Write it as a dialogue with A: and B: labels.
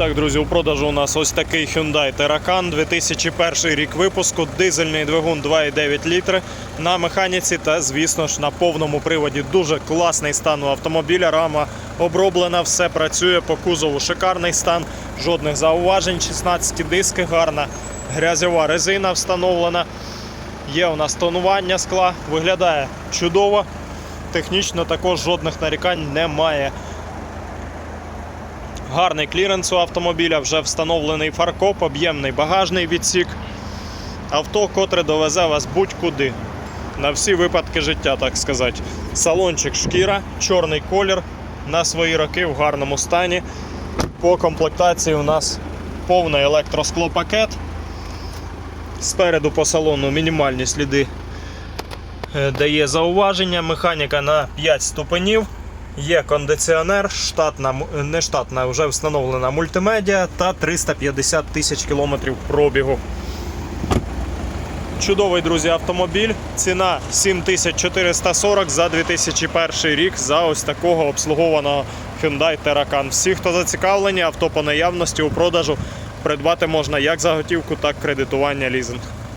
A: Так, друзі, у продажу у нас ось такий Hyundai Terracan, 2001 рік випуску, дизельний двигун 2,9 літри на механіці та, звісно ж, на повному приводі. Дуже класний стан у автомобіля. Рама оброблена, все працює по кузову. Шикарний стан, жодних зауважень. 16 диски, гарна грязьова резина встановлена. Є у нас тонування скла, виглядає чудово. Технічно також жодних нарікань немає. Гарний кліренс у автомобіля, вже встановлений фаркоп, об'ємний багажний відсік. Авто, котре довезе вас будь-куди. На всі випадки життя, так сказати. Салончик шкіра, чорний колір на свої роки в гарному стані. По комплектації у нас повний електросклопакет. Спереду по салону мінімальні сліди е, дає зауваження. Механіка на 5 ступенів. Є кондиціонер, штатна, не штатна, вже встановлена мультимедіа та 350 тисяч кілометрів пробігу. Чудовий, друзі, автомобіль. Ціна 7440 за 2001 рік за ось такого обслугованого Hyundai Terracan. Всі, хто зацікавлені, авто по наявності у продажу придбати можна як за готівку, так і кредитування лізинг.